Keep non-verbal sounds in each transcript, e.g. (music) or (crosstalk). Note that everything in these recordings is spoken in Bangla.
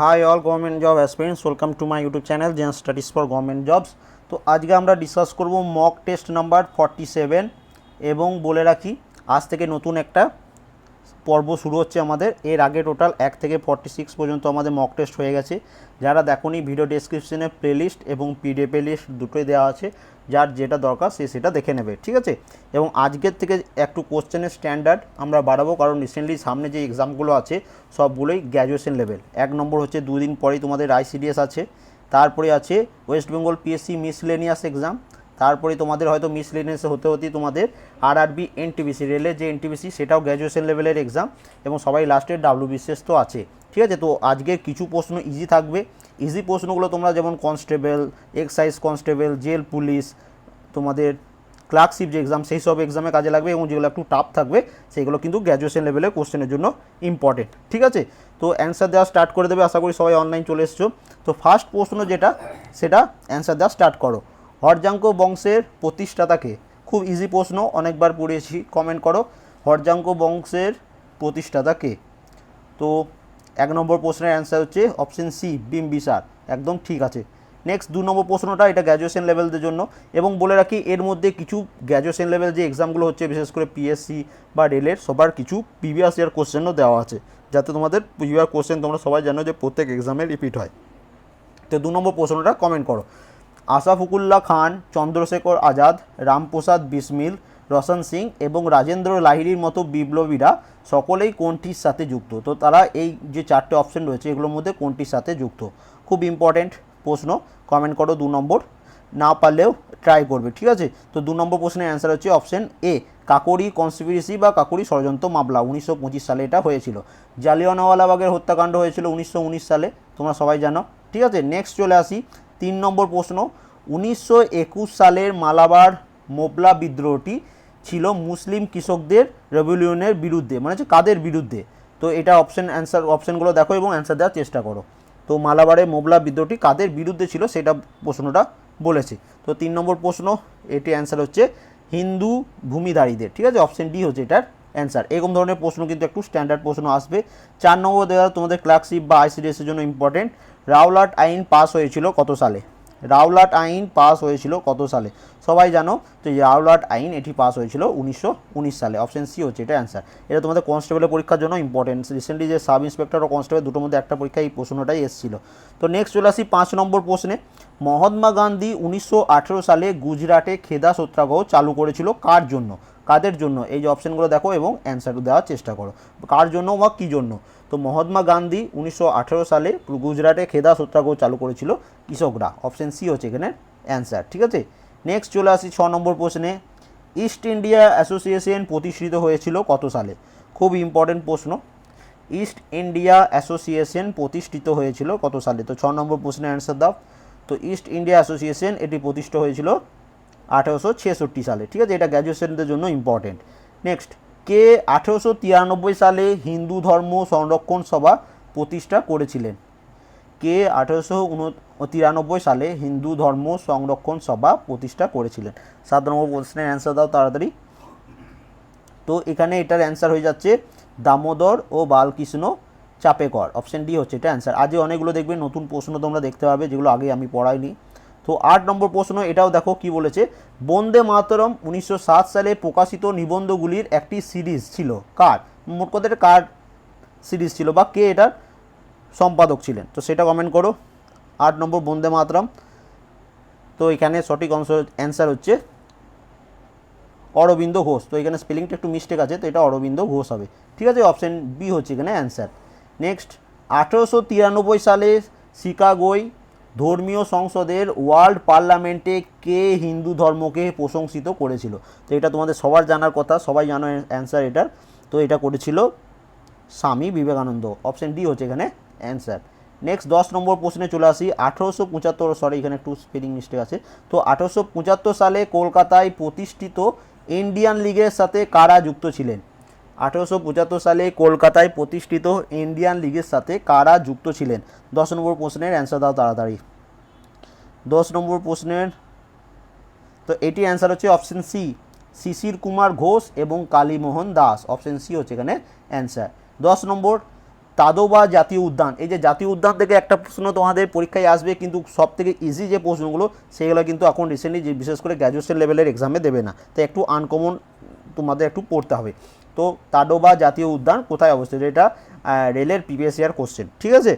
Hi all government job aspirants welcome to my YouTube channel Zen Studies for government jobs তো আজকে আমরা ডিসকাস করব mock test number forty seven এবং বলে রাখি, আজ থেকে নতুন একটা পর্ব শুরু হচ্ছে আমাদের। এর আগে টোটাল এক থেকে ফর্টি সিক্স পর্যন্ত আমাদের মক টেস্ট হয়ে গেছে। যারা দেখোনি ভিডিও ডেসক্রিপশনে প্লেলিস্ট এবং পিডিএফ লিস্ট দুটোই দেওয়া আছে। যার যেটা দরকার সে সেটা দেখে নেবে, ঠিক আছে? এবং আজকের থেকে একটু কোশ্চেনের স্ট্যান্ডার্ড আমরা বাড়াবো, কারণ রিসেন্টলি সামনে যে এক্সামগুলো আছে, সবগুলোই গ্র্যাজুয়েশন লেভেল এক নম্বর হচ্ছে দুদিন পরেই তোমাদের আইসিডিএস আছে। তারপরে আছে West Bengal PSC miscellaneous exam তারপরে তোমাদের হয়তো মিসলেনিয়াস হতে হতেই তোমাদের আর আরআরবি এনটিবিসি রেলের যে এনটিবিসি সেটাও গ্র্যাজুয়েশন লেভেলের এক্সাম এবং সবাই লাস্টের ডাব্লিউবিসিএস তো আছে। ঠিক আছে? তো আজকে কিছু প্রশ্ন ইজি থাকবে। ইজি প্রশ্নগুলো তোমরা যেমন constable excise constable jail police তোমাদের ক্লার্কশিপ যে এক্সাম সেই সব এক্সামে কাজে লাগবে এবং যেগুলো একটু টাফ থাকবে, সেগুলো কিন্তু গ্র্যাজুয়েশন লেভেলের কোশ্চেনের জন্য ইম্পর্টেন্ট ঠিক আছে? তো অ্যান্সার দেওয়া স্টার্ট করে দেবে। আশা করি সবাই অনলাইন চলে এসছো। তো ফার্স্ট প্রশ্ন যেটা, সেটা অ্যান্সার দেওয়া স্টার্ট করো। হরজাঙ্ক বংশের প্রতিষ্ঠাতাকে, খুব ইজি প্রশ্ন, অনেকবার পড়িয়েছি কমেন্ট করো, হরজাঙ্ক বংশের প্রতিষ্ঠাতাকে। তো, এক নম্বর প্রশ্নের অ্যান্সার হচ্ছে অপশন সি বিম্বিসার। একদম ঠিক আছে। নেক্সট দু নম্বর প্রশ্নটা, এটা গ্র্যাজুয়েশন লেভেলদের জন্য। এবং বলে রাখি, এর মধ্যে কিছু গ্র্যাজুয়েশন লেভেল যে এক্সামগুলো হচ্ছে, বিশেষ করে পিএসসি বা রেলের সবার কিছু প্রিভিয়াস ইয়ার কোশ্চেনও দেওয়া আছে। যাতে তোমাদের প্রিভিয়াস কোশ্চেন তোমরা সবাই জানো যে প্রত্যেক এক্সামে রিপিট হয়। তো, দু নম্বর প্রশ্নটা কমেন্ট করো। আশাফুকুল্লাহ খান, চন্দ্রশেখর আজাদ, রামপ্রসাদ বিসমিল, রোশন সিং এবং রাজেন্দ্র লাহিড়ির মতো বিপ্লবীরা সকলেই কোনটির সাথে যুক্ত? তো তারা এই যে চারটে অপশন রয়েছে, এগুলোর মধ্যে কোনটির সাথে যুক্ত? খুব ইম্পর্টেন্ট প্রশ্ন কমেন্ট করো দু নম্বর, না পারলেও ট্রাই করবে, ঠিক আছে? তো দু নম্বর প্রশ্নের অ্যান্সার হচ্ছে অপশন এ কাকরি কনস্পিরেসি বা কাকরি ষড়যন্ত্র মামলা, উনিশশো পঁচিশ সালে এটা হয়েছিল। জালিয়ানওয়ালাবাগের হত্যাকাণ্ড হয়েছিল উনিশশো উনিশ সালে, তোমরা সবাই জানো, ঠিক আছে? নেক্সট চলে আসি তিন নম্বর প্রশ্ন, উনিশশো একুশ সালের মালাবার মোবলা বিদ্রোহটি ছিল মুসলিম কৃষকদের রেভলিউনের বিরুদ্ধে মানে হচ্ছে কাদের বিরুদ্ধে? তো এটা অপশন অ্যান্সার অপশনগুলো দেখো এবং অ্যান্সার দেওয়ার চেষ্টা করো। তো মালাবারের মোবলা বিদ্রোহটি কাদের বিরুদ্ধে ছিল সেটা প্রশ্নটা বলেছে। তো তিন নম্বর প্রশ্ন, এটি অ্যান্সার হচ্ছে হিন্দু ভূমিধারীদের, ঠিক আছে? অপশন ডি হচ্ছে এটার অ্যান্সার এরকম ধরনের প্রশ্ন কিন্তু একটু স্ট্যান্ডার্ড প্রশ্ন আসবে। চার নম্বর দেওয়া তোমাদের ক্লার্কশিপ বা আইসিডিএসের জন্য ইম্পর্টেন্ট রাওলাট আইন পাস হয়েছিল কত সালে? রাওলাট আইন পাস হয়েছিল কত সালে? সবাই জানো তো রাওলাট আইন এটি পাস হয়েছিল উনিশশো উনিশ সালে। অপশন সি হচ্ছে এটা অ্যান্সার এটা তোমাদের কনস্টেবলের পরীক্ষার জন্য ইম্পর্টেন্ট রিসেন্টলি যে সাব ইন্সপেক্টর ও কনস্টেবল দুটোর মধ্যে একটা পরীক্ষা এই প্রশ্নটাই এসেছিল। তো নেক্সট চলে আসি পাঁচ নম্বর প্রশ্নে। মহাত্মা গান্ধী উনিশশো আঠেরো সালে গুজরাটে খেদা সত্যাগ্রহ চালু করেছিল কার জন্য? কাদের জন্য? এই যে অপশনগুলো দেখো এবং অ্যান্সার দেওয়ার চেষ্টা করো। কার জন্য বা কী জন্য? তো মহাত্মা গান্ধী উনিশশো আঠেরো সালে গুজরাটে খেদা সত্যাগ্রহ চালু করেছিল কৃষকরা। অপশন সি হচ্ছে এখানে অ্যান্সার ঠিক আছে? নেক্সট চলে আসি ছ নম্বর প্রশ্নে। ইস্ট ইন্ডিয়া অ্যাসোসিয়েশন প্রতিষ্ঠিত হয়েছিল কত সালে? খুব ইম্পর্টেন্ট প্রশ্ন। ইস্ট ইন্ডিয়া অ্যাসোসিয়েশন প্রতিষ্ঠিত হয়েছিল কত সালে? তো ছ নম্বর প্রশ্নের অ্যান্সার দাও। তো ইস্ট ইন্ডিয়া অ্যাসোসিয়েশন এটি প্রতিষ্ঠিত হয়েছিল আঠেরোশো ছেষট্টি সালে, ঠিক আছে? এটা গ্র্যাজুয়েশনদের জন্য ইম্পর্টেন্ট নেক্সট কে আঠেরোশো তিরানব্বই সালে হিন্দু ধর্ম সংরক্ষণ সভা প্রতিষ্ঠা করেছিলেন? কে আঠেরোশো তিরানব্বই সালে হিন্দু ধর্ম সংরক্ষণ সভা প্রতিষ্ঠা করেছিলেন? সাত নম্বর প্রশ্নের অ্যান্সার দাও তাড়াতাড়ি। তো এখানে এটার অ্যান্সার হয়ে যাচ্ছে দামোদর ও বালকৃষ্ণ চাপেকর। অপশন ডি হচ্ছে এটা অ্যান্সার আজকে অনেকগুলো দেখবে, নতুন প্রশ্ন তোমরা দেখতে পাবে, যেগুলো আগে আমি পড়াইনি। তো আট নম্বর প্রশ্ন, এটাও দেখো কি বলেছে। বন্দে মাতরম উনিশশো সাত সালে প্রকাশিত নিবন্ধগুলির একটি সিরিজ ছিল। কার? মোট কথা কার সিরিজ ছিল বা কে এটার সম্পাদক ছিলেন? তো সেটা কমেন্ট করো। আট নম্বর বন্দে মাতরম। তো এখানে সঠিক অ্যান্সার হচ্ছে অরবিন্দ ঘোষ। তো এখানে স্পেলিংটা একটু মিস্টেক আছে, তো এটা অরবিন্দ ঘোষ হবে। ঠিক আছে অপশন বি হচ্ছে এখানে অ্যান্সার নেক্সট আঠেরোশো তিরানব্বই সালে শিকাগোয় ধর্মীয় সংসদের ওয়ার্ল্ড পার্লামেন্টে কে হিন্দু ধর্মকে প্রশংসিত করেছিল? তো এটা তোমাদের সবার জানার কথা, সবাই জানো অ্যান্সার এটার। তো এটা করেছিল স্বামী বিবেকানন্দ। অপশন ডি হচ্ছে এখানে অ্যান্সার নেক্সট দশ নম্বর প্রশ্নে চলে আসি। আঠেরোশো পঁচাত্তর সরি এখানে একটু স্পেলিং মিস্টেক আছে। তো আঠেরোশো পঁচাত্তর সালে কলকাতায় প্রতিষ্ঠিত ইন্ডিয়ান লিগের সাথে কারা যুক্ত ছিলেন? আঠেরোশো পঁচাত্তর সালে কলকাতায় প্রতিষ্ঠিত ইন্ডিয়ান লিগের সাথে কারা যুক্ত ছিলেন? দশ নম্বর প্রশ্নের অ্যান্সার দাও তাড়াতাড়ি। দশ নম্বর প্রশ্নের, তো এটি অ্যান্সার হচ্ছে অপশন সি, শিশির কুমার ঘোষ এবং কালীমোহন দাস। অপশন সি হচ্ছে এখানে অ্যান্সার। দশ নম্বর, তাদোবা জাতীয় উদ্যান। এই যে জাতীয় উদ্যান থেকে একটা প্রশ্ন তোমাদের পরীক্ষায় আসবে, কিন্তু সব থেকে ইজি যে প্রশ্নগুলো, সেগুলো কিন্তু এখন রিসেন্টলি বিশেষ করে গ্র্যাজুয়েশন লেভেলের এক্সামে দেবে না। তো একটু আনকমন তোমাদের একটু পড়তে হবে। তো তাডোবা জাতীয় উদ্যান কোথায় অবস্থিত? এটা রেলের প্রিভিয়াস ইয়ার কোশ্চেন, ঠিক আছে?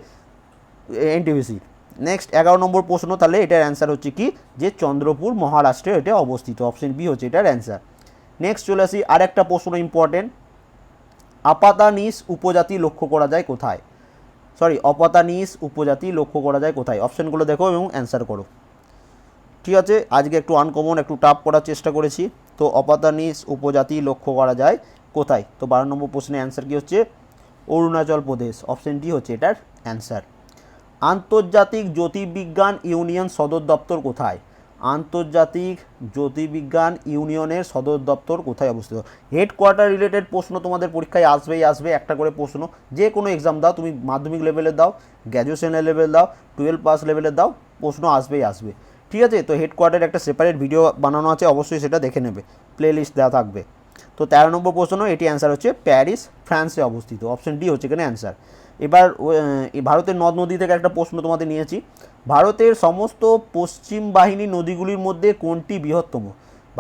এনটিভিসি নেক্সট এগারো নম্বর প্রশ্ন, তাহলে এটার অ্যান্সার হচ্ছে কি? যে চন্দ্রপুর মহারাষ্ট্রে এটা অবস্থিত অপশন বি হচ্ছে এটার অ্যান্সার নেক্সট চলে আসি, আরেকটা প্রশ্ন ইম্পর্টেন্ট আপাতানিস উপজাতি লক্ষ্য করা যায় কোথায়? সরি অপাতানিস উপজাতি লক্ষ্য করা যায় কোথায়? অপশনগুলো দেখো এবং অ্যান্সার করো। ঠিক আছে? আজকে একটু আনকমন একটু টাফ করার চেষ্টা করেছি। তো অপাতানিস উপজাতি লক্ষ্য করা যায় কোথায়? তো বারো নম্বর প্রশ্নের অ্যান্সার কী হচ্ছে? অরুণাচল প্রদেশ। অপশন ডি হচ্ছে এটার অ্যান্সার আন্তর্জাতিক জ্যোতির্বিজ্ঞান ইউনিয়ন সদর দপ্তর কোথায়? আন্তর্জাতিক জ্যোতির্বিজ্ঞান ইউনিয়নের সদর দপ্তর কোথায় অবস্থিত? হেডকোয়ার্টার রিলেটেড প্রশ্ন তোমাদের পরীক্ষায় আসবেই, আসবে একটা করে প্রশ্ন। যে কোনো এক্সাম দাও, তুমি মাধ্যমিক লেভেলে দাও গ্র্যাজুয়েশন লেভেল দাও টুয়েলভ পাস লেভেলে দাও, প্রশ্ন আসবেই, আসবে। ঠিক আছে? তো হেডকোয়ার্টার একটা সেপারেট ভিডিও বানানো আছে, অবশ্যই সেটা দেখে নেবে। প্লে লিস্ট দেওয়া থাকবে। তো তেরো নম্বর প্রশ্ন এটি অ্যান্সার হচ্ছে প্যারিস, ফ্রান্সে অবস্থিত। অপশন ডি হচ্ছে এখানে অ্যান্সার এবার ভারতের নদ নদী থেকে একটা প্রশ্ন তোমাদের নিয়েছি। ভারতের সমস্ত পশ্চিম বাহিনী নদীগুলির মধ্যে কোনটি বৃহত্তম?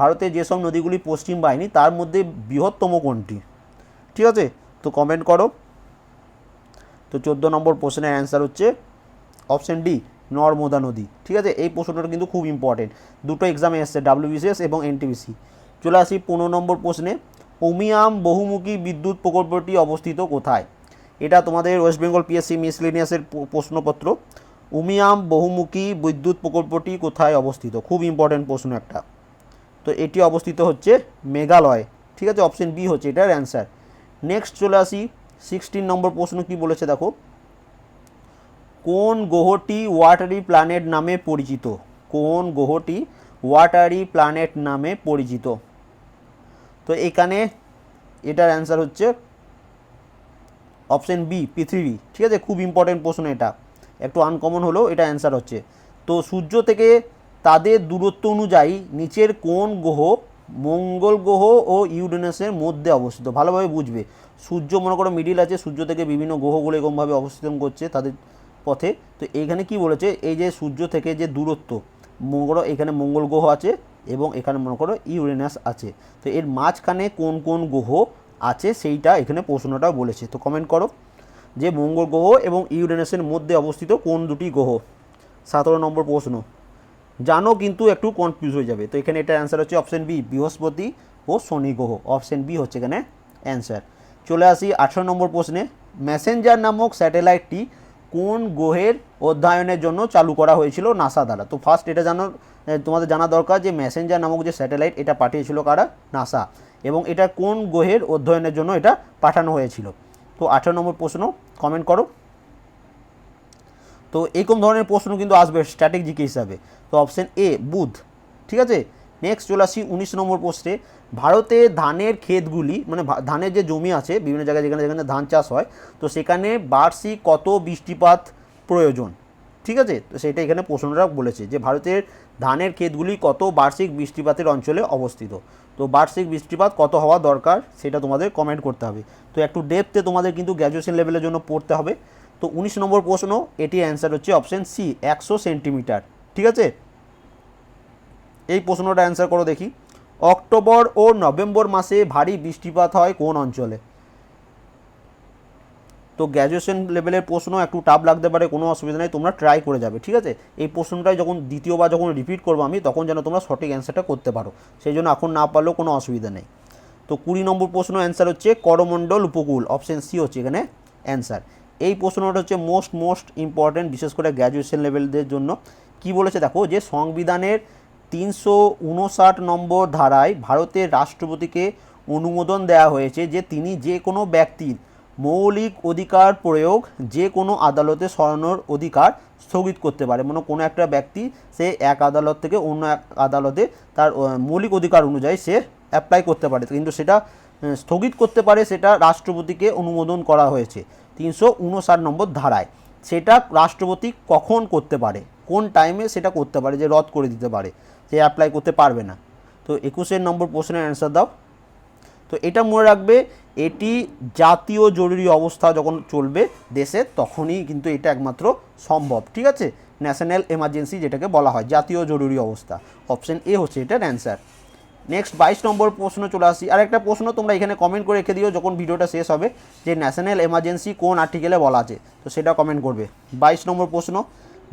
ভারতের যেসব নদীগুলি পশ্চিম বাহিনী, তার মধ্যে বৃহত্তম কোনটি? ঠিক আছে? তো কমেন্ট করো। তো চোদ্দ নম্বর প্রশ্নের অ্যান্সার হচ্ছে অপশন ডি নর্মদা নদী। ঠিক আছে? এই প্রশ্নটা কিন্তু খুব ইম্পর্টেন্ট দুটো এক্সামে এসছে ডাব্লিউবিসিএস এবং এনটিবিসি চলে আসি পনেরো নম্বর প্রশ্নে। উমিয়াম বহুমুখী বিদ্যুৎ প্রকল্পটি অবস্থিত কোথায়? এটা তোমাদের ওয়েস্ট বেঙ্গল পিএসসি মিসলিনিয়াসের প্রশ্নপত্র। উমিয়াম বহুমুখী বিদ্যুৎ প্রকল্পটি কোথায় অবস্থিত? খুব ইম্পর্টেন্ট প্রশ্ন একটা। তো এটি অবস্থিত হচ্ছে মেঘালয়। ঠিক আছে অপশন বি হচ্ছে এটার অ্যান্সার নেক্সট চলে আসি সিক্সটিন নম্বর প্রশ্ন কি বলেছে দেখো? কোন গ্রহটি ওয়াটারি প্ল্যানেট নামে পরিচিত? কোন গ্রহটি ওয়াটারি প্ল্যানেট নামে পরিচিত? তো এখানে এটার অ্যান্সার হচ্ছে অপশন বি পৃথিবী। ঠিক আছে? খুব ইম্পর্টেন্ট প্রশ্ন এটা। একটু আনকমন হলেও এটা অ্যান্সার হচ্ছে। তো সূর্য থেকে তাদের দূরত্ব অনুযায়ী নিচের কোন গ্রহ মঙ্গল গ্রহ ও ইউরেনাসের মধ্যে অবস্থিত? ভালোভাবে বুঝবে। সূর্য মনে করো মিডিল আছে, সূর্য থেকে বিভিন্ন গ্রহগুলো এরকমভাবে অবস্থান করছে তাদের পথে। তো এইখানে কি বলেছে? এই যে সূর্য থেকে যে দূরত্ব মঙ্গল এখানে মঙ্গল গ্রহ আছে এবং এখানে মনে করো ইউরেনাস আছে। তো এর মাঝখানে কোন কোন গ্রহ আছে সেইটা এখানে প্রশ্নটা বলেছে। তো কমেন্ট করো যে মঙ্গল গ্রহ এবং ইউরেনাসের মধ্যে অবস্থিত কোন দুটি গ্রহ? সতেরো নম্বর প্রশ্ন। জানো কিন্তু একটু কনফিউজ হয়ে যাবে। তো এখানে এটা অ্যান্সার হচ্ছে অপশন বি বৃহস্পতি ও শনি গ্রহ। অপশন বি হচ্ছে এখানে অ্যান্সার চলে আসি আঠারো নম্বর প্রশ্নে। ম্যাসেঞ্জার নামক স্যাটেলাইটটি কোন গ্রহের অধ্যয়নের জন্য চালু করা হয়েছিল নাসা দ্বারা? তো ফার্স্ট এটা জানার তোমাদের জানা দরকার যে ম্যাসেঞ্জার নামক যে স্যাটেলাইট এটা পাঠিয়েছিল কারা? নাসা। এবং এটা কোন গ্রহের অধ্যয়নের জন্য এটা পাঠানো হয়েছিল? তো আঠারো নম্বর প্রশ্ন কমেন্ট করো। তো এরকম ধরনের প্রশ্ন কিন্তু আসবে স্ট্র্যাটেজিক হিসাবে। তো অপশন এ বুধ। ঠিক আছে? নেক্সট চলে আসি উনিশ নম্বর প্রশ্নে। ভারতে ধানের ক্ষেতগুলি মানে ধানের যে জমি আছে, বিভিন্ন জায়গায় যেখানে যেখানে ধান চাষ হয়, তো সেখানে বার্ষিক কত বৃষ্টিপাত প্রয়োজন? ঠিক আছে? তো সেটা এখানে প্রশ্নটা বলেছে যে ভারতের ধানের ক্ষেতগুলি কত বার্ষিক বৃষ্টিপাতের অঞ্চলে অবস্থিত? তো বার্ষিক বৃষ্টিপাত কত হওয়া দরকার সেটা তোমাদের কমেন্ট করতে হবে। তো একটু ডেপথে তোমাদের কিন্তু গ্র্যাজুয়েশন লেভেলের জন্য পড়তে হবে। তো উনিশ নম্বর প্রশ্ন এটি অ্যান্সার হচ্ছে অপশন সি একশো সেন্টিমিটার ঠিক আছে? এই প্রশ্নটা অ্যান্সার করো দেখি। অক্টোবর ও নভেম্বর মাসে ভারী বৃষ্টিপাত হয় কোন অঞ্চলে? তো গ্র্যাজুয়েশন লেভেলের প্রশ্ন একটু টাফ লাগতে পারে, কোনো অসুবিধা নেই, তোমরা ট্রাই করে যাবে, ঠিক আছে? এই প্রশ্নটাই যখন দ্বিতীয়বার যখন রিপিট করব আমি, তখন যেন তোমরা সঠিক অ্যান্সারটা করতে পারো, সেই জন্য এখন না পারলেও কোনো অসুবিধা নেই। তো কুড়ি নম্বর প্রশ্ন অ্যান্সার হচ্ছে করমণ্ডল উপকূল অপশন সি হচ্ছে এখানে অ্যান্সার এই প্রশ্নটা হচ্ছে মোস্ট মোস্ট ইম্পর্ট্যান্ট বিশেষ করে গ্র্যাজুয়েশন লেভেলদের জন্য। কি বলেছে দেখো যে সংবিধানের তিনশো উনষাট নম্বর ধারায় ভারতের রাষ্ট্রপতিকে অনুমোদন দেওয়া হয়েছে যে তিনি যে কোনো ব্যক্তির মৌলিক অধিকার প্রয়োগ যে কোনো আদালতে সরানোর অধিকার স্থগিত করতে পারে। মানে কোনো একটা ব্যক্তি সে এক আদালত থেকে অন্য এক আদালতে তার মৌলিক অধিকার অনুযায়ী সে অ্যাপ্লাই করতে পারে। কিন্তু সেটা স্থগিত করতে পারে সেটা রাষ্ট্রপতিকে অনুমোদন করা হয়েছে তিনশো উনষাট নম্বর ধারায়। সেটা রাষ্ট্রপতি কখন করতে পারে? কোন টাইমে সেটা করতে পারে? যে রদ করে দিতে পারে। সে অ্যাপ্লাই করতে পারবে না। তো একুশের নম্বর প্রশ্নের অ্যান্সার দাও। তো এটা মনে রাখবে, এটি জাতীয় জরুরি অবস্থা যখন চলবে দেশে, তখনই কিন্তু এটা একমাত্র সম্ভব, ঠিক আছে? ন্যাশনাল এমার্জেন্সি যেটাকে বলা হয়, জাতীয় জরুরি অবস্থা। অপশন এ হচ্ছে এটার অ্যান্সার নেক্সট বাইশ নম্বর প্রশ্ন চলে আসি। আর একটা প্রশ্ন তোমরা এখানে কমেন্ট করে রেখে দিও যখন ভিডিওটা শেষ হবে, যে ন্যাশনাল এমার্জেন্সি কোন আর্টিকেলে বলা আছে। তো সেটা কমেন্ট করবে। বাইশ নম্বর প্রশ্ন,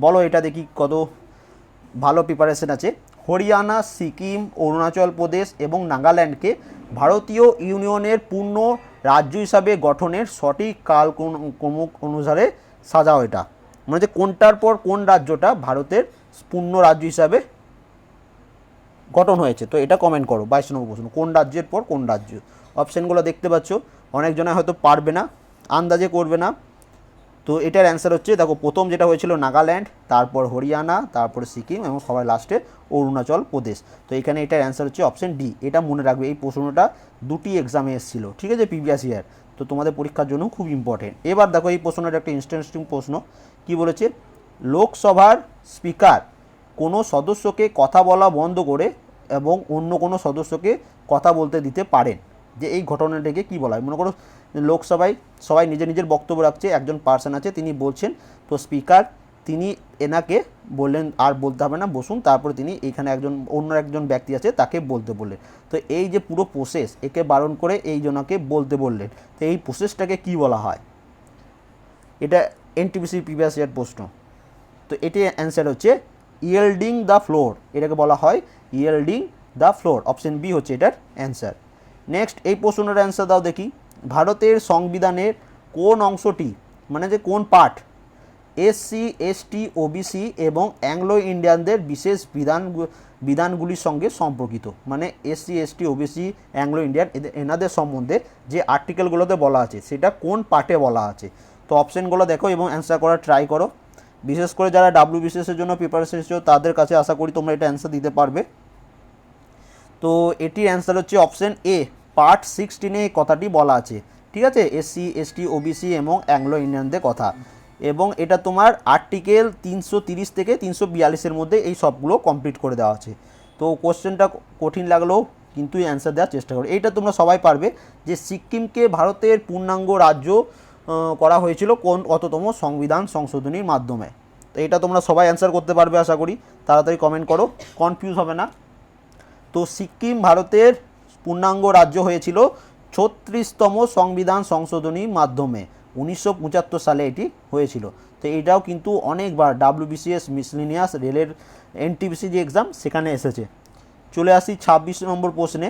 বলো এটা দেখি কত ভালো প্রিপারেশন আছে। হরিয়ানা, সিকিম, অরুণাচল প্রদেশ এবং নাগাল্যান্ডকে ভারতীয় ইউনিয়নের পূর্ণ রাজ্য হিসাবে গঠনের সঠিক কাল ক্রমক অনুসারে সাজাও এটা। মানে যে কোনটার পর কোন রাজ্যটা ভারতের পূর্ণ রাজ্য হিসাবে গঠন হয়েছে। তো এটা কমেন্ট করো, বাইশ নম্বর প্রশ্ন, কোন রাজ্যের পর কোন রাজ্য? অপশানগুলো দেখতে পাচ্ছ অনেকজনে হয়তো পারবে না, আন্দাজে করবে না। তো এটার অ্যান্সার হচ্ছে, দেখো প্রথম যেটা হয়েছিল নাগাল্যান্ড, তারপর হরিয়ানা, তারপর সিকিম এবং সবার লাস্টে অরুণাচল প্রদেশ। তো এখানে এটার অ্যান্সার হচ্ছে অপশন ডি এটা মনে রাখবে এই প্রশ্নটা দুটি এক্সামে এসেছিল, ঠিক আছে প্রিভিয়াস ইয়ার তো তোমাদের পরীক্ষার জন্য খুব ইম্পর্টেন্ট এবার দেখো এই প্রশ্নটা একটা ইন্টারেস্টিং প্রশ্ন, কি বলেছে? লোকসভার স্পিকার কোনো সদস্যকে কথা বলা বন্ধ করে এবং অন্য কোনো সদস্যকে কথা বলতে দিতে পারেন। যে এই ঘটনাটাকে কি বলা হয়? মনে করো লোকসভায় সবাই নিজের নিজের বক্তব্য রাখছে, একজন পার্সন আছে, তিনি বলছেন, তো স্পিকার তিনি এনাকে বললেন, আর বলতে হবে না, বসুন। তারপরে তিনি এখানে একজন, অন্য একজন ব্যক্তি আছে, তাকে বলতে বললেন। তো এই যে পুরো প্রসেস একে বারণ করে এই জনকে বলতে বললেন। তো এই প্রসেসটাকে কি বলা হয়? এটা এনটিপিসি প্রিভিয়াস ইয়ার প্রশ্ন। তো এটি অ্যান্সার হচ্ছে ইয়েল্ডিং দ্য ফ্লোর এটাকে বলা হয় yielding the floor option B হচ্ছে এটার অ্যান্সার নেক্সট এই প্রশ্নটার অ্যান্সার দাও দেখি। ভারতের সংবিধানের কোন অংশটি মানে যে কোন পার্ট এসসি এসটি ওবিসি এবং অ্যাংলো ইন্ডিয়ানদের বিশেষ বিধান, বিধানগুলির সঙ্গে সম্পর্কিত মানে SC ST OBC Anglo Indian এনাদের সম্বন্ধে যে আর্টিকেলগুলোতে বলা আছে, সেটা কোন পার্টে বলা আছে। তো অপশানগুলো দেখো এবং অ্যান্সার করার ট্রাই করো। বিশেষ করে যারা ডাব্লিউ বিসিএসের জন্য প্রিপারেশন তাদের কাছে আশা করি তোমরা এটা অ্যান্সার দিতে পারবে। তো এটির অ্যান্সার হচ্ছে অপশন এ পার্ট সিক্সটিনে এই কথাটি বলা আছে। ঠিক আছে? এসসি এসটি ওবিসি এবং অ্যাংলো ইন্ডিয়ানদের কথা। এবং এটা তোমার আর্টিকেল তিনশো তিরিশ থেকে তিনশো বিয়াল্লিশের মধ্যে এই সবগুলো কমপ্লিট করে দেওয়া আছে। তো কোশ্চেনটা কঠিন লাগলেও কিন্তু অ্যান্সার দেওয়ার চেষ্টা করো। এইটা তোমরা সবাই পারবে যে সিকিমকে ভারতের পূর্ণাঙ্গ রাজ্য করা হয়েছিল কোন কততম সংবিধান সংশোধনীর মাধ্যমে। তো এটা তোমরা সবাই অ্যান্সার করতে পারবে আশা করি। তাড়াতাড়ি কমেন্ট করো। কনফিউজ হবে না। তো সিকিম ভারতের পূর্ণাঙ্গ রাজ্য হয়েছিল ছত্রিশতম সংবিধান সংশোধনীর মাধ্যমে। উনিশশো পঁচাত্তর সালে এটি হয়েছিল। তো এটাও কিন্তু অনেকবার ডাব্লিউবিসিএস মিসলিনিয়াস রেলের এনটিবিসি যে এক্সাম সেখানে এসেছে। চলে আসি ছাব্বিশ নম্বর প্রশ্নে।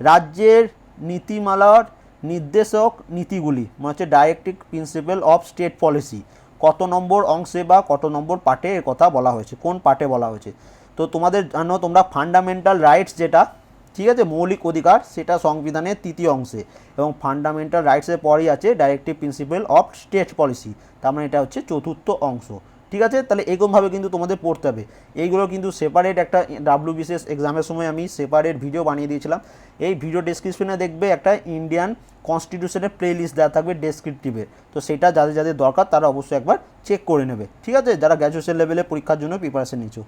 রাজ্যের নীতিমালার নির্দেশক নীতিগুলি মানে হচ্ছে directive principal of state policy. কত নম্বর অংশে বা কত নম্বর পার্টে কথা বলা হয়েছে? কোন পার্টে বলা হয়েছে? তো তোমাদের জন্য তোমরা ফান্ডামেন্টাল রাইটস যেটা, ঠিক আছে, মৌলিক অধিকার, সেটা সংবিধানের তৃতীয় অংশে। এবং ফান্ডামেন্টাল রাইটসের পরেই আছে directive principal of state policy তার মানে এটা হচ্ছে চতুর্থ অংশ। ঠিক আছে? তাহলে এরকমভাবে কিন্তু তোমাদের পড়তে হবে। এইগুলো কিন্তু সেপারেট একটা ডাব্লিউ বিসিএস এক্সামের সময় আমি সেপারেট ভিডিও বানিয়ে দিয়েছিলাম। এই ভিডিও ডেসক্রিপশনে দেখবে একটা ইন্ডিয়ান কনস্টিটিউশনের প্লে লিস্ট দেওয়া থাকবে ডেসক্রিপটিভে তো সেটা যাদের যাদের দরকার তারা অবশ্যই একবার চেক করে নেবে। ঠিক আছে? যারা গ্র্যাজুয়েশন লেভেলে পরীক্ষার জন্য প্রিপারেশন নিচ্ছ।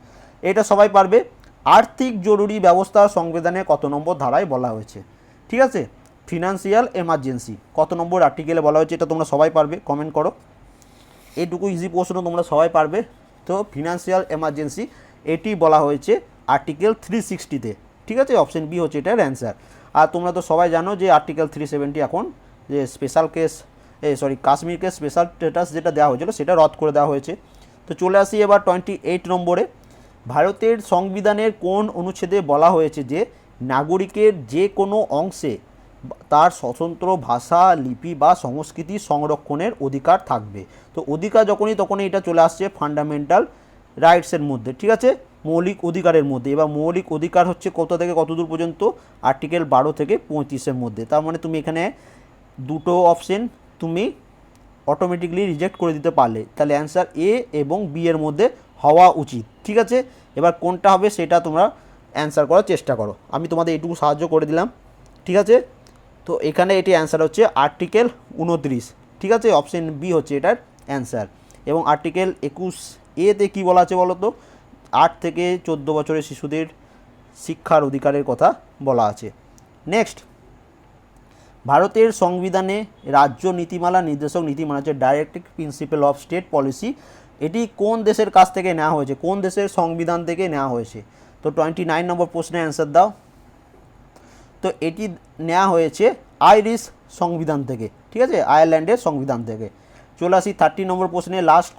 এটা সবাই পারবে। আর্থিক জরুরি ব্যবস্থা সংবিধানে কত নম্বর ধারায় বলা হয়েছে? ঠিক আছে? ফিনান্সিয়াল এমার্জেন্সি কত নম্বর আর্টিকেলে বলা হয়েছে এটা তোমরা সবাই পারবে কমেন্ট করো। এইটুকু ইজি প্রশ্ন তোমরা সবাই পারবে। তো ফিনান্সিয়াল এমার্জেন্সি এটি বলা হয়েছে আর্টিকেল থ্রি সিক্সটিতে ঠিক আছে? অপশন বি হচ্ছে এটার অ্যান্সার আর তোমরা তো সবাই জানো যে আর্টিকেল থ্রি সেভেন্টি এখন যে স্পেশাল কেস এ সরি কাশ্মীরকে স্পেশাল স্ট্যাটাস যেটা দেওয়া হয়েছিল সেটা রদ করে দেওয়া হয়েছে। তো চলে আসি এবার টোয়েন্টি এইট নম্বরে। ভারতের সংবিধানের কোন অনুচ্ছেদে বলা হয়েছে যে নাগরিকের যে কোনো অংশে তার স্বতন্ত্র ভাষা, লিপি বা সংস্কৃতি সংরক্ষণের অধিকার থাকবে। তো অধিকার যখনই তখনই এটা চলে আসছে ফান্ডামেন্টাল রাইটসের মধ্যে, ঠিক আছে? মৌলিক অধিকারের মধ্যে। এবার মৌলিক অধিকার হচ্ছে কত থেকে কত দূর পর্যন্ত? আর্টিকেল বারো থেকে পঁয়ত্রিশের মধ্যে। তার মানে তুমি এখানে দুটো অপশন তুমি অটোমেটিকলি রিজেক্ট করে দিতে পারলে। তাহলে অ্যান্সার এ এবং বি এর মধ্যে হওয়া উচিত, ঠিক আছে? এবার কোনটা হবে সেটা তোমরা অ্যান্সার করার চেষ্টা করো। আমি তোমাদের এটুকু সাহায্য করে দিলাম, ঠিক আছে? তো এখানে এটি অ্যান্সার হচ্ছে আর্টিকেল উনত্রিশ, ঠিক আছে? অপশন বি হচ্ছে এটার অ্যান্সার এবং আর্টিকেল একুশ এতে কী বলা আছে বলো তো আট থেকে চোদ্দ বছরের শিশুদের শিক্ষার অধিকারের কথা বলা আছে। নেক্সট ভারতের সংবিধানে রাজ্য নীতিমালা নির্দেশক নীতিমালা হচ্ছে directive principal of state policy এটি কোন দেশের কাছ থেকে নেওয়া হয়েছে? কোন দেশের সংবিধান থেকে নেওয়া হয়েছে? তো টোয়েন্টি নাইন নম্বর প্রশ্নের অ্যান্সার দাও। তো এটি নেওয়া হয়েছে আইরিশ সংবিধান থেকে, ঠিক আছে? আয়ারল্যান্ডের সংবিধান থেকে। চলে আসি থার্টি নম্বর প্রশ্নে লাস্ট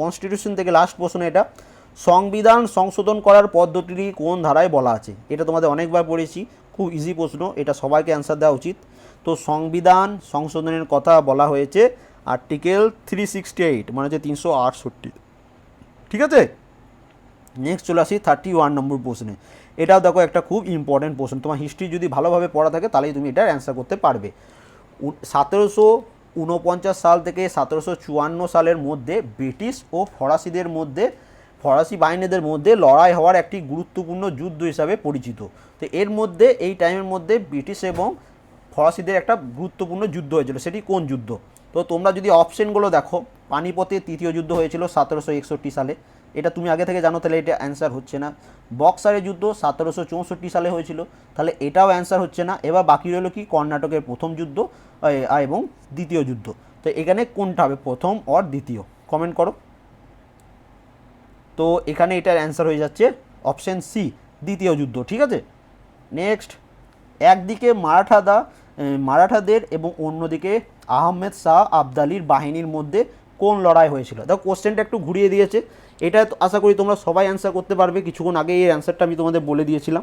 কনস্টিটিউশন থেকে লাস্ট প্রশ্ন এটা। সংবিধান সংশোধন করার পদ্ধতিটি কোন ধারায় বলা আছে? এটা তোমাদের অনেকবার পড়েছি, খুব ইজি প্রশ্ন, এটা সবাইকে অ্যান্সার দেওয়া উচিত। তো সংবিধান সংশোধনের কথা বলা হয়েছে আর্টিকেল থ্রি সিক্সটি এইট মানে হচ্ছে তিনশো আটষট্টি। ঠিক আছে? নেক্সট চলে আসি থার্টি ওয়ান নম্বর প্রশ্নে। এটাও দেখো একটা খুব ইম্পর্টেন্ট প্রশ্ন। তোমার হিস্ট্রি যদি ভালোভাবে পড়া থাকে, তাহলেই তুমি এটার অ্যান্সার করতে পারবে। সতেরোশো উনপঞ্চাশ সাল থেকে সতেরোশো চুয়ান্ন সালের মধ্যে ব্রিটিশ ও ফরাসিদের মধ্যে, ফরাসি বাহিনীদের মধ্যে লড়াই হওয়ার একটি গুরুত্বপূর্ণ যুদ্ধ হিসাবে পরিচিত। তো এর মধ্যে, এই টাইমের মধ্যে ব্রিটিশ এবং ফরাসিদের একটা গুরুত্বপূর্ণ যুদ্ধ হয়েছিল। সেটি কোন যুদ্ধ? তো তোমরা যদি অপশনগুলো দেখো পানিপথের তৃতীয় যুদ্ধ হয়েছিল সতেরোশো একষট্টি সালে। এটা তুমি আগে থেকে জানো, তাহলে এটা অ্যান্সার হচ্ছে না। বক্সারের যুদ্ধ সতেরোশো চৌষট্টি সালে হয়েছিল, তাহলে এটাও অ্যান্সার হচ্ছে না। এবার বাকি রইল কি? কর্ণাটকের প্রথম যুদ্ধ এবং দ্বিতীয় যুদ্ধ। তো এখানে কোনটা হবে, প্রথম অর দ্বিতীয়? কমেন্ট করো। তো এখানে এটার অ্যান্সার হয়ে যাচ্ছে অপশন সি দ্বিতীয় যুদ্ধ, ঠিক আছে? নেক্সট একদিকে মারাঠাদা মারাঠাদের এবং অন্যদিকে আহমেদ শাহ আবদালির বাহিনীর মধ্যে কোন লড়াই হয়েছিল? দেখো কোশ্চেনটা একটু ঘুরিয়ে দিয়েছে। এটা আশা করি তোমরা সবাই অ্যান্সার করতে পারবে। কিছুক্ষণ আগে এই অ্যান্সারটা আমি তোমাদের বলে দিয়েছিলাম।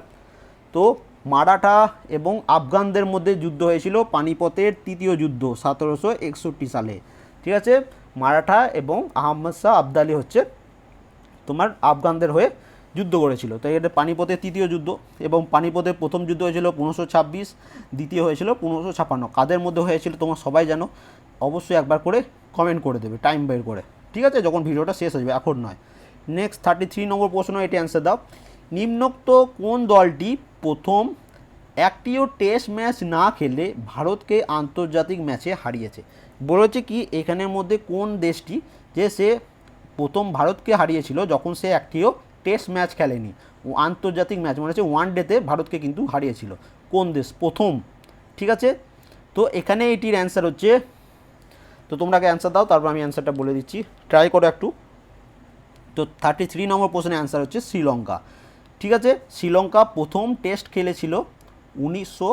তো, মারাঠা এবং আফগানদের মধ্যে যুদ্ধ হয়েছিল পানিপথের তৃতীয় যুদ্ধ, সতেরোশো একষট্টি সালে। ঠিক আছে? মারাঠা এবং আহমদ শাহ আবদালি হচ্ছে তোমার আফগানদের হয়ে যুদ্ধ করেছিল। তাই এটা পানিপথের তৃতীয় যুদ্ধ এবং পানিপথের প্রথম যুদ্ধ হয়েছিল পনেরোশো ছাব্বিশ, দ্বিতীয় হয়েছিল পনেরোশো ছাপান্ন। কাদের মধ্যে হয়েছিল তোমরা সবাই জানো, অবশ্যই একবার করে কমেন্ট করে দেবে টাইম বের করে। ঠিক আছে? যখন ভিডিওটা শেষ হয়ে যাবে, এখন নয়। নেক্সট থার্টি থ্রি নম্বর প্রশ্ন, এটি অ্যান্সার দাও। নিম্নোক্ত কোন দলটি প্রথম একটিও টেস্ট ম্যাচ না খেলে ভারতকে আন্তর্জাতিক ম্যাচে হারিয়েছে? বলেছে কি, এখানের মধ্যে কোন দেশটি যে সে প্রথম ভারতকে হারিয়েছিল, যখন সে একটিও টেস্ট ম্যাচ খেলেনি। আন্তর্জাতিক ম্যাচ মানে হচ্ছে ওয়ান ডেতে ভারতকে কিন্তু হারিয়েছিল। কোন দেশ? প্রথম। ঠিক আছে? তো এখানে এটির অ্যান্সার হচ্ছে, তো তোমরা আগে অ্যান্সার দাও, তারপর আমি অ্যান্সারটা বলে দিচ্ছি। ট্রাই করো একটু। তো থার্টি থ্রি নম্বর প্রশ্নের অ্যান্সার হচ্ছে শ্রীলঙ্কা। ঠিক আছে? শ্রীলঙ্কা প্রথম টেস্ট খেলেছিল উনিশশো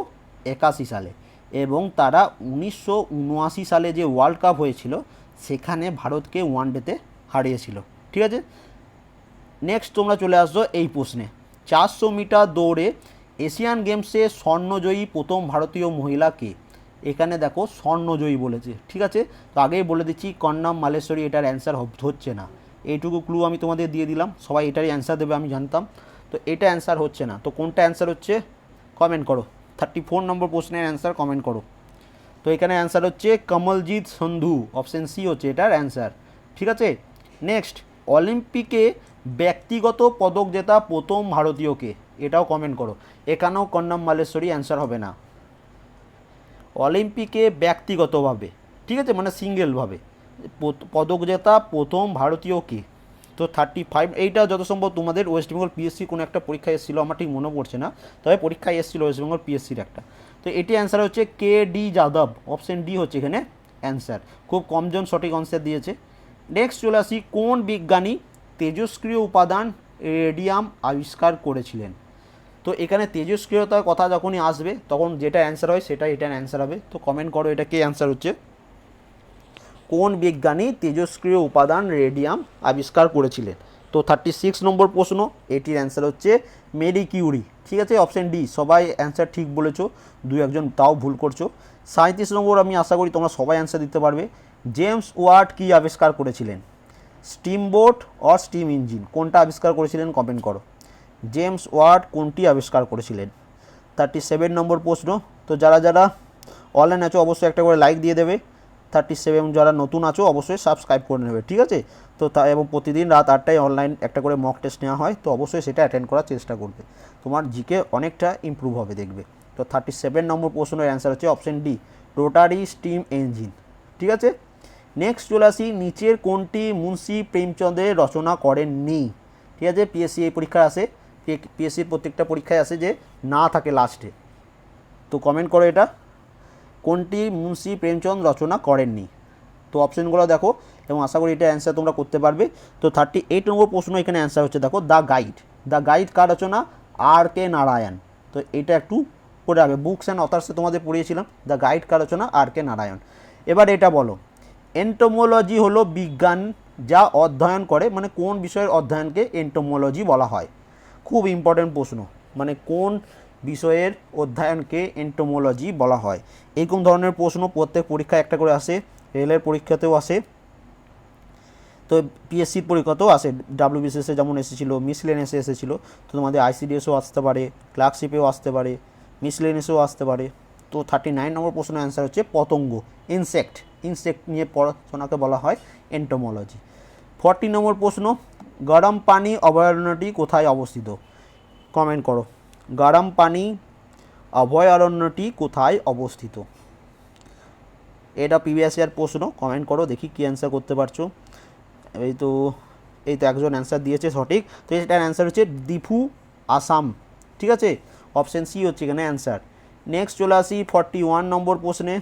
একাশি সালে এবং তারা উনিশশো উনআশি সালে যে ওয়ার্ল্ড কাপ হয়েছিল, সেখানে ভারতকে ওয়ান ডেতে হারিয়েছিল। ঠিক আছে? নেক্সট তোমরা চলে আসছো এই প্রশ্নে। চারশো মিটার দৌড়ে এশিয়ান গেমসে স্বর্ণজয়ী প্রথম ভারতীয় মহিলা কে? এখানে দেখো স্বর্ণজয়ী বলেছে, ঠিক আছে? তো আগেই বলে দিচ্ছি কন্যাম মালেশ্বরী এটার অ্যান্সার হচ্ছে না। এইটুকু ক্লু আমি তোমাদের দিয়ে দিলাম, সবাই এটারই অ্যান্সার দেবে, আমি জানতাম। তো এটা অ্যান্সার হচ্ছে না। তো কোনটা অ্যান্সার হচ্ছে? কমেন্ট করো। থার্টি ফোর নম্বর প্রশ্নের অ্যান্সার কমেন্ট করো। তো এখানে অ্যান্সার হচ্ছে কমলজিৎ সন্ধু অপশন সি হচ্ছে এটার অ্যান্সার ঠিক আছে? নেক্সট অলিম্পিকে ব্যক্তিগত পদক জেতা প্রথম ভারতীয়কে। এটাও কমেন্ট করো। এখানেও কন্নম মালেশ্বরী অ্যান্সার হবে না। অলিম্পিকে ব্যক্তিগতভাবে, ঠিক আছে? মানে সিঙ্গেলভাবে পদ- পদক জেতা প্রথম ভারতীয় কে তো থার্টি ফাইভ এইটা যত সম্ভব তোমাদের ওয়েস্ট বেঙ্গল পিএসসি কোনো একটা পরীক্ষা এসেছিল, আমার ঠিক মনে পড়ছে না। তবে পরীক্ষায় এসেছিল ওয়েস্ট বেঙ্গল পিএসসির একটা। তো এটি অ্যান্সার হচ্ছে K D Yadav. Option D হচ্ছে এখানে অ্যান্সার খুব কমজন সঠিক অ্যান্সার দিয়েছে। নেক্সট চলে আসি কোন বিজ্ঞানী তেজস্ক্রিয় উপাদান রেডিয়াম আবিষ্কার করেছিলেন। তো এখানে তেজস্ক্রিয়তার কথা যখনই আসবে, তখন যেটা অ্যান্সার হয় সেটা এটার অ্যান্সার হবে। তো কমেন্ট করো এটা কে অ্যান্সার হচ্ছে? কোন বিজ্ঞানী তেজস্ক্রিয় উপাদান রেডিয়াম আবিষ্কার করেছিলেন? তো থার্টি সিক্স নম্বর প্রশ্ন, এটির অ্যান্সার হচ্ছে মেরি কিউরি। ঠিক আছে? অপশন ডি সবাই অ্যান্সার ঠিক বলেছ, দু একজন তাও ভুল করছ। সাঁত্রিশ নম্বর আমি আশা করি তোমরা সবাই অ্যান্সার দিতে পারবে। জেমস ওয়ার্ড কি আবিষ্কার করেছিলেন? Steam boat or steam engine কোনটা আবিষ্কার করেছিলেন কমেন্ট করো। জেমস ওয়াট কোনটি আবিষ্কার করেছিলেন? থার্টি সেভেন নম্বর প্রশ্ন। তো যারা যারা অনলাইন আছো, অবশ্যই একটা করে লাইক দিয়ে দেবে। থার্টি সেভেন যারা নতুন আছো, অবশ্যই সাবস্ক্রাইব করে নেবে, ঠিক আছে? তো তা, এবং প্রতিদিন রাত আটটায় অনলাইন একটা করে মক টেস্ট নেওয়া হয়, তো অবশ্যই সেটা অ্যাটেন্ড করার চেষ্টা করবে। তোমার জিকে অনেকটা ইমপ্রুভ হবে দেখবে। তো থার্টি সেভেন নম্বর প্রশ্নের অ্যান্সার হচ্ছে option D rotary steam engine ঠিক আছে? নেক্সট চলে আসি নিচের কোনটি মুন্সি প্রেমচন্দ্রের রচনা করেননি? ঠিক আছে পিএসসি এই পরীক্ষা আসে পিএসসির প্রত্যেকটা পরীক্ষায় আসে যে না থাকে লাস্টে তো কমেন্ট করো এটা। কোনটি মুন্সি প্রেমচন্দ রচনা করেননি? তো অপশনগুলো দেখো, এবং আশা করি এটা অ্যান্সার তোমরা করতে পারবে। তো থার্টি এইট নম্বর প্রশ্ন এখানে অ্যান্সার হচ্ছে, দেখো দ্য গাইড দ্য গাইড কার রচনা? R K Narayan. তো এটা একটু পড়ে রাখবে। বুকস অ্যান্ড অথার্সে তোমাদের পড়িয়েছিলাম। দ্য গাইড কার রচনা? R K Narayan. এবার এটা বলো। এন্টোমোলজি হলো বিজ্ঞান যা অধ্যয়ন করে মানে কোন বিষয়ের অধ্যয়নকে এন্টোমোলজি বলা হয়। খুব ইম্পর্টেন্ট প্রশ্ন মানে কোন বিষয়ের অধ্যয়নকে এন্টোমোলজি বলা হয়। এরকম ধরনের প্রশ্ন প্রত্যেক পরীক্ষায় একটা করে আসে, রেলের পরীক্ষাতেও আসে, তো পিএসসির পরীক্ষাতেও আসে। ডাব্লিউবিসিএসে যেমন এসেছিল মিসলেনিয়াসে এসেছিল, তো তোমাদের আইসিডিএসও আসতে পারে ক্লার্কশিপেও আসতে পারে মিসলেনিয়াসেও আসতে পারে। তো থার্টি নাইন নম্বর প্রশ্নের অ্যান্সার হচ্ছে পতঙ্গ ইনসেক্ট ইনসেক্ট নিয়ে পড়াশোনাকে বলা হয় এন্টোমোলজি ফর্টি নম্বর প্রশ্ন, গরম পানি অভয়ারণ্যটি কোথায় অবস্থিত? কমেন্ট করো। গরম পানি অভয়ারণ্যটি কোথায় অবস্থিত? এটা প্রিভিয়াস ইয়ার প্রশ্ন কমেন্ট করো, দেখি কী অ্যান্সার করতে পারছ। এই তো এই তো একজন অ্যান্সার দিয়েছে সঠিক, তো এটার অ্যান্সার হচ্ছে দিফু আসাম। ঠিক আছে? অপশান সি হচ্ছে এখানে অ্যান্সার নেক্সট চলে আসি ফর্টি ওয়ান নম্বর প্রশ্নে।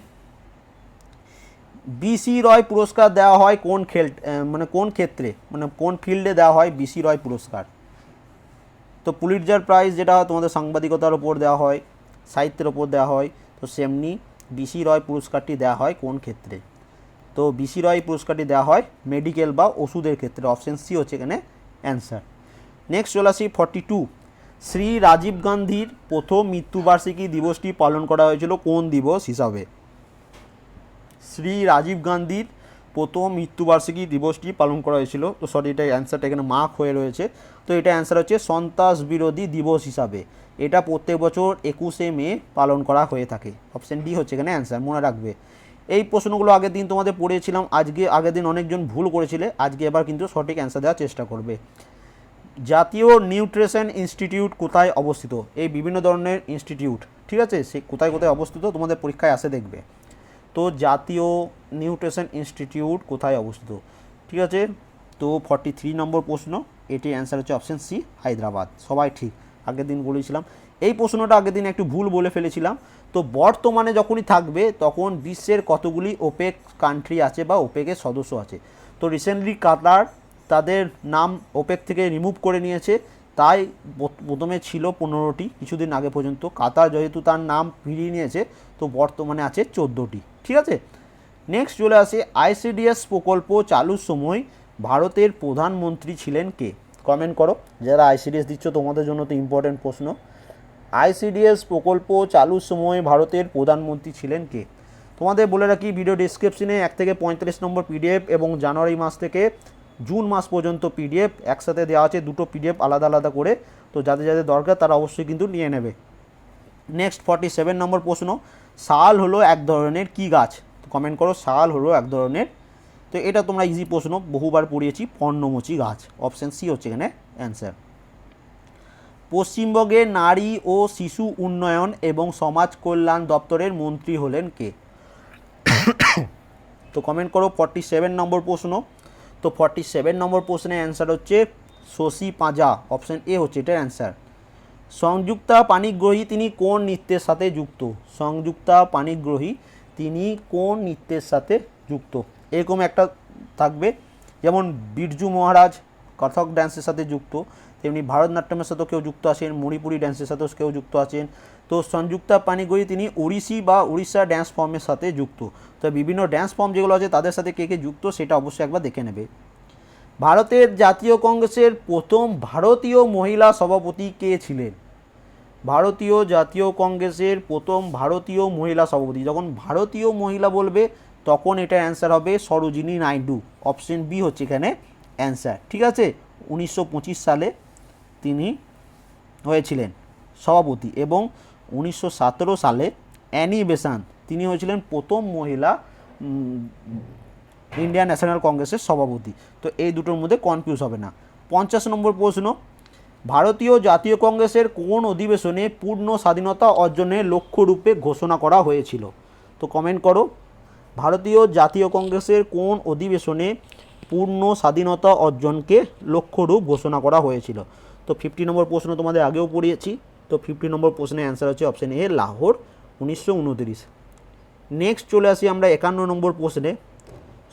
বিসি রয় পুরস্কার দেওয়া হয় কোন খেল মানে কোন ক্ষেত্রে? মানে কোন ফিল্ডে দেওয়া হয় বিসি রয় পুরস্কার? তো পুলিটজার প্রাইজ যেটা তোমাদের সাংবাদিকতার ওপর দেওয়া হয়, সাহিত্যের ওপর দেওয়া হয়, তো সেমনি বিসি রয় পুরস্কারটি দেওয়া হয় কোন ক্ষেত্রে? তো বিসি রয় পুরস্কারটি দেওয়া হয় মেডিকেল বা ওষুধের ক্ষেত্রে অপশন সি হচ্ছে এখানে অ্যান্সার নেক্সট চলে আসি ফর্টি টু শ্রী রাজীব গান্ধীর প্রথম মৃত্যুবার্ষিকী দিবসটি পালন করা হয়েছিল কোন দিবস হিসাবে? শ্রী রাজীব গান্ধীর প্রথম মৃত্যুবার্ষিকী দিবসটি পালন করা হয়েছিল। তো সরি এটা অ্যান্সারটা এখানে মার্ক হয়ে রয়েছে। তো এটা অ্যান্সার হচ্ছে সন্ত্রাস বিরোধী দিবস হিসাবে। এটা প্রত্যেক বছর একুশে মে পালন করা হয়ে থাকে। অপশন ডি হচ্ছে এখানে অ্যান্সার মনে রাখবে। এই প্রশ্নগুলো আগের দিন তোমাদের পড়িয়েছিলাম আজকে, আগের দিন অনেকজন ভুল করেছিলে, আজকে এবার কিন্তু সঠিক অ্যান্সার দেওয়ার চেষ্টা করবে। জাতীয় নিউট্রিশন ইনস্টিটিউট কোথায় অবস্থিত? এই বিভিন্ন ধরনের ইনস্টিটিউট, ঠিক আছে? সে কোথায় কোথায় অবস্থিত? তোমাদের পরীক্ষায় আসে দেখবে। তো জাতীয় নিউট্রিশন ইনস্টিটিউট কোথায় অবস্থিত? ঠিক আছে? তো ফর্টি থ্রি নম্বর প্রশ্ন, এটির অ্যান্সার হচ্ছে অপশন সি হায়দ্রাবাদ। সবাই ঠিক, আগের দিন বলেছিলাম। এই প্রশ্নটা আগের দিন একটু ভুল বলে ফেলেছিলাম। তো বর্তমানে যখনই থাকবে, তখন বিশ্বের কতগুলি ওপেক কান্ট্রি আছে বা ওপেকের সদস্য আছে? তো রিসেন্টলি কাতার তাদের নাম ওপেক থেকে রিমুভ করে নিয়েছে। তাই প্রথমে ছিল পনেরোটি, কিছুদিন আগে পর্যন্ত। কাতার যেহেতু তার নাম ফিরিয়ে নিয়েছে, তো বর্তমানে আছে চোদ্দোটি। ঠিক আছে? নেক্সট চলে আসে, আইসিডিএস প্রকল্প চালুর সময় ভারতের প্রধানমন্ত্রী ছিলেন কে? কমেন্ট করো। যারা আইসিডিএস দিচ্ছ, তোমাদের জন্য তো ইম্পর্টেন্ট প্রশ্ন। আইসিডিএস প্রকল্প চালুর সময় ভারতের প্রধানমন্ত্রী ছিলেন কে? তোমাদের বলে রাখি ভিডিও ডিসক্রিপশনে এক থেকে পঁয়তাল্লিশ নম্বর পিডিএফ এবং জানুয়ারি মাস থেকে জুন মাস পর্যন্ত পিডিএফ, একসাথে দেওয়া আছে দুটো পিডিএফ আলাদা আলাদা করে। তো যাদের যাদের দরকার তারা অবশ্যই কিন্তু নিয়ে নেবে। নেক্সট ফর্টি সেভেন নম্বর প্রশ্ন, শাল হলো এক ধরনের কি গাছ? তো কমেন্ট করো, শাল হলো এক ধরনের। তো এটা তোমরা ইজি প্রশ্ন, বহুবার পড়িয়েছি, পর্ণমোচী গাছ। অপশান সি হচ্ছে এখানে অ্যান্সার পশ্চিমবঙ্গে নারী ও শিশু উন্নয়ন এবং সমাজ কল্যাণ দপ্তরের মন্ত্রী হলেন কে? (coughs) তো কমেন্ট করো ফর্টি সেভেন নম্বর প্রশ্ন তো ফর্টি সেভেন নম্বর প্রশ্নের অ্যান্সার হচ্ছে শশী পাঁজা অপশান এ হচ্ছে এটার অ্যান্সার সংযুক্তা পানিগ্রহী তিনি কোন নৃত্যের সাথে যুক্ত? সংযুক্তা পানিগ্রহী তিনি কোন নৃত্যের সাথে যুক্ত? এরকম একটা থাকবে। যেমন বিরজু মহারাজ, কথক ড্যান্সের সাথে যুক্ত। তেমনি ভারতনাট্যমের সাথেও কেউ যুক্ত আছেন, মণিপুরি ড্যান্সের সাথেও কেউ যুক্ত আছেন। তো সংযুক্তা পানিগ্রহী তিনি ওড়িশি বা উড়িষ্যা ড্যান্স ফর্মের সাথে যুক্ত। তো বিভিন্ন ড্যান্স ফর্ম যেগুলো আছে, তাদের সাথে কে কে যুক্ত সেটা অবশ্যই একবার দেখে নেবে। ভারতের জাতীয় কংগ্রেসের প্রথম ভারতীয় মহিলা সভাপতি কে ছিলেন? ভারতীয় জাতীয় কংগ্রেসের প্রথম ভারতীয় মহিলা সভাপতি। যখন ভারতীয় মহিলা বলবে, তখন এটা অ্যান্সার হবে সরোজিনী নাইডু। অপশন বি হচ্ছে এখানে অ্যান্সার ঠিক আছে? উনিশশো পঁচিশ সালে তিনি হয়েছিলেন সভাপতি এবং উনিশশো সতেরো সালে অ্যানি বেসান্ত তিনি হয়েছিলেন প্রথম মহিলা ইন্ডিয়ান ন্যাশনাল কংগ্রেসের সভাপতি। তো এই দুটোর মধ্যে কনফিউজ হবে না। পঞ্চাশ নম্বর প্রশ্ন, ভারতীয় জাতীয় কংগ্রেসের কোন অধিবেশনে পূর্ণ স্বাধীনতা অর্জনের লক্ষ্যরূপে ঘোষণা করা হয়েছিল? তো কমেন্ট করো। ভারতীয় জাতীয় কংগ্রেসের কোন অধিবেশনে পূর্ণ স্বাধীনতা অর্জনকে লক্ষ্যরূপ ঘোষণা করা হয়েছিল? তো ফিফটি নম্বর প্রশ্ন তোমাদের আগেও পড়িয়েছি, তো ফিফটি নম্বর প্রশ্নের অ্যান্সার হচ্ছে অপশন এ লাহোর, উনিশশো উনতিরিশ। নেক্সট চলে আসি আমরা একান্ন নম্বর প্রশ্নে।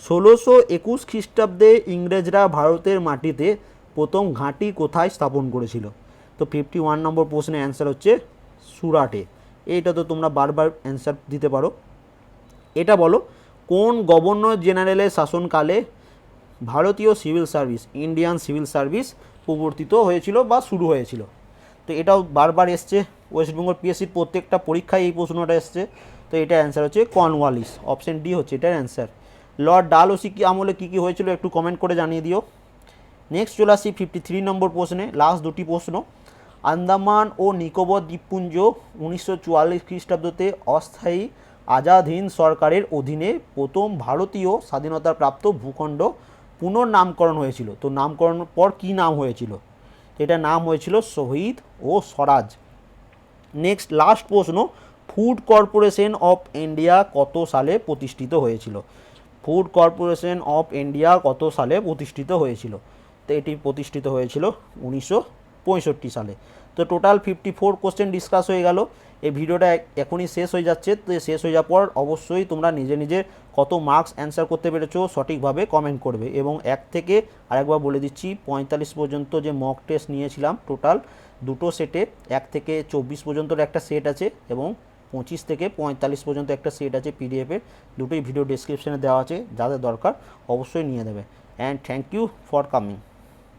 ষোলোশো একুশ খ্রিস্টাব্দে ইংরেজরা ভারতের মাটিতে প্রথম ঘাঁটি কোথায় স্থাপন করেছিল? তো ফিফটি ওয়ান নম্বর প্রশ্নের অ্যান্সার হচ্ছে সুরাটে। এইটা তো তোমরা বারবার অ্যান্সার দিতে পারো। এটা বলো, কোন গভর্নর জেনারেলের শাসনকালে ভারতীয় civil service Indian civil service প্রবর্তিত হয়েছিল বা শুরু হয়েছিল। তো এটাও বারবার এসছে ওয়েস্ট বেঙ্গল পিএসসির প্রত্যেকটা পরীক্ষায় এই প্রশ্নটা এসছে। তো এটা অ্যান্সার হচ্ছে কর্নওয়ালিস অপশন ডি হচ্ছে এটার অ্যান্সার লর্ড ডালওসি কি আমলে কী কী হয়েছিল একটু কমেন্ট করে জানিয়ে দিও। নেক্সট চলে আসি ফিফটি থ্রি নম্বর প্রশ্নে লাস্ট দুটি প্রশ্ন। আন্দামান ও নিকোবর দ্বীপপুঞ্জ উনিশশো চুয়াল্লিশ খ্রিস্টাব্দতে অস্থায়ী আজাদ হিন্দ সরকারের অধীনে প্রথম ভারতীয় স্বাধীনতার প্রাপ্ত ভূখণ্ড পুনর্নামকরণ হয়েছিল। তো নামকরণের পর কী নাম হয়েছিল? এটা নাম হয়েছিল শহীদ ও স্বরাজ। নেক্সট লাস্ট প্রশ্ন ফুড কর্পোরেশন অফ ইন্ডিয়া কত সালে প্রতিষ্ঠিত হয়েছিল? ফুড কর্পোরেশন অফ ইন্ডিয়া কত সালে প্রতিষ্ঠিত হয়েছিল? তো এটি প্রতিষ্ঠিত হয়েছিল উনিশশো পঁয়ষট্টি সালে। তো total fifty four question discuss হয়ে গেল। এই ভিডিওটা এখনই শেষ হয়ে যাচ্ছে। তো শেষ হয়ে যাওয়ার পর অবশ্যই তোমরা নিজে নিজে কত মার্কস অ্যান্সার করতে পেরেছ সঠিকভাবে কমেন্ট করবে। এবং এক থেকে আরেকবার বলে দিচ্ছি, পঁয়তাল্লিশ পর্যন্ত যে মক টেস্ট নিয়েছিলাম টোটাল দুটো সেটে এক থেকে চব্বিশ পর্যন্তর একটা সেট আছে এবং পঁচিশ থেকে পঁয়তাল্লিশ পর্যন্ত একটা সেট আছে পিডিএফের দুটোই ভিডিও ডিসক্রিপশানে দেওয়া আছে, যাদের দরকার অবশ্যই নিয়ে নেবে। And thank you for coming